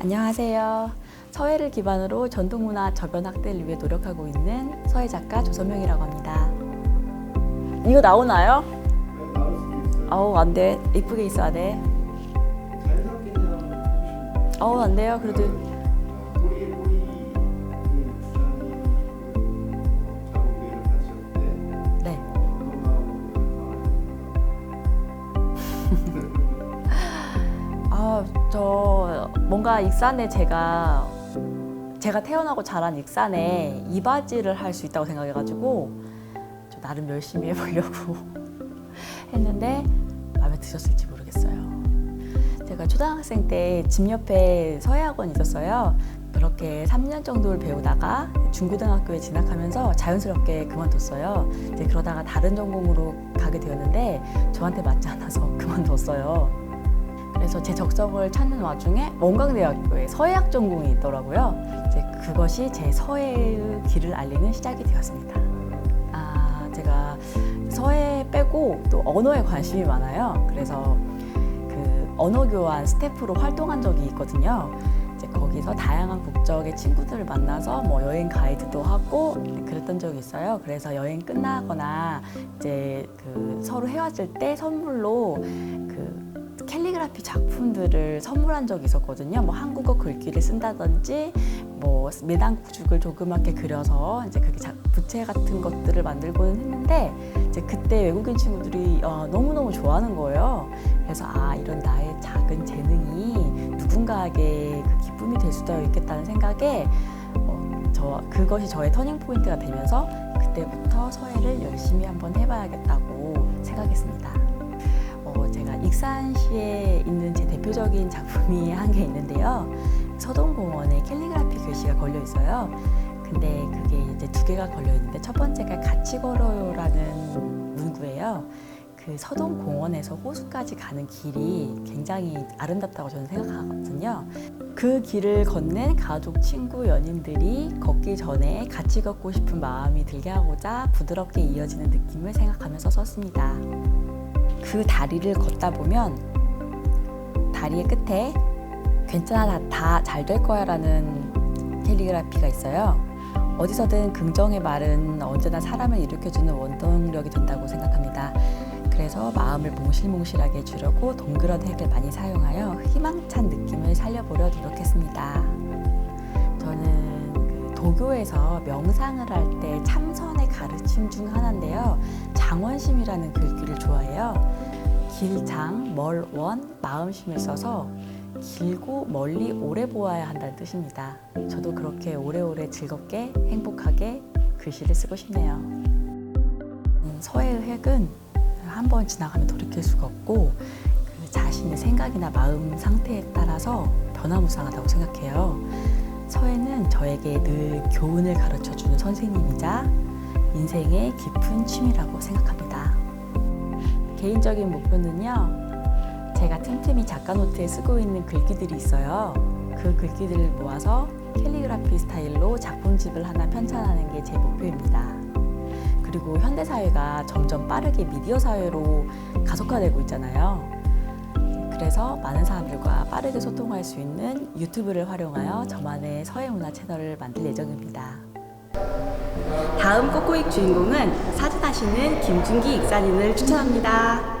안녕하세요. 서해를 기반으로 전통문화 저변 확대를 위해 노력하고 있는 서해 작가 조선명이라고 합니다. 이거 나오나요? 어우 안 돼. 이쁘게 있어야 돼. 어우 안 돼요. 그래도 네. 아, 저 뭔가 익산에 제가 제가 태어나고 자란 익산에 이바지를 할 수 있다고 생각해가지고 좀 나름 열심히 해보려고 했는데 마음에 드셨을지 모르겠어요. 제가 초등학생 때 집 옆에 서예학원이 있었어요. 그렇게 3년 정도를 배우다가 중고등학교에 진학하면서 자연스럽게 그만뒀어요. 이제 그러다가 다른 전공으로 가게 되었는데 저한테 맞지 않아서 그만뒀어요. 그래서 제 적성을 찾는 와중에 원광대학교에 서예학 전공이 있더라고요. 이제 그것이 제 서예의 길을 알리는 시작이 되었습니다. 또 언어에 관심이 많아요. 그래서 그 언어 교환 스태프로 활동한 적이 있거든요. 이제 거기서 다양한 국적의 친구들을 만나서 뭐 여행 가이드도 하고 그랬던 적이 있어요. 그래서 여행 끝나거나 이제 그 서로 헤어질 때 선물로 그 캘리그라피 작품들을 선물한 적이 있었거든요. 뭐 한국어 글귀를 쓴다든지 뭐 매당 구죽을 조그맣게 그려서 이제 그게 자- 부채 같은 것들을 만들고는 했는데 이제 그때 외국인 친구들이 어, 너무너무 좋아하는 거예요. 그래서 아 이런 나의 작은 재능이 누군가에게 그 기쁨이 될 수도 있겠다는 생각에 어, 저 그것이 저의 터닝 포인트가 되면서 그때부터 서예를 열심히 한번 해봐야겠다고 생각했습니다. 어, 제가 익산시에 있는 제 대표적인 작품이 한 게 있는데요. 서동공원에 캘리그라피 글씨가 걸려 있어요. 근데 그게 이제 두 개가 걸려 있는데 첫 번째가 같이 걸어요라는 문구예요. 그 서동 공원에서 호수까지 가는 길이 굉장히 아름답다고 저는 생각하거든요. 그 길을 걷는 가족, 친구, 연인들이 걷기 전에 같이 걷고 싶은 마음이 들게 하고자 부드럽게 이어지는 느낌을 생각하면서 썼습니다. 그 다리를 걷다 보면 다리의 끝에 괜찮아 다 잘 될 거야 라는 캘리그라피가 있어요. 어디서든 긍정의 말은 언제나 사람을 일으켜주는 원동력이 된다고 생각합니다. 그래서 마음을 몽실몽실하게 해주려고 동그란 핵을 많이 사용하여 희망찬 느낌을 살려보려 노력했습니다. 저는 그 도교에서 명상을 할 때 참선의 가르침 중 하나인데요. 장원심이라는 글귀를 좋아해요. 길장, 멀원, 마음심을 써서 길고 멀리 오래 보아야 한다는 뜻입니다. 저도 그렇게 오래오래 즐겁게 행복하게 글씨를 쓰고 싶네요. 음, 서해의 획은 한 번 지나가면 돌이킬 수가 없고 그 자신의 생각이나 마음 상태에 따라서 변화무쌍하다고 생각해요. 서해는 저에게 늘 교훈을 가르쳐 주는 선생님이자 인생의 깊은 취미라고 생각합니다. 개인적인 목표는요. 제가 틈틈이 작가 노트에 쓰고 있는 글귀들이 있어요. 그 글귀들을 모아서 캘리그라피 스타일로 작품집을 하나 편찬하는 게 제 목표입니다. 그리고 현대 사회가 점점 빠르게 미디어 사회로 가속화되고 있잖아요. 그래서 많은 사람들과 빠르게 소통할 수 있는 유튜브를 활용하여 저만의 서해 문화 채널을 만들 예정입니다. 다음 꼬꼬익 주인공은 사진하시는 김준기 익산인을 추천합니다.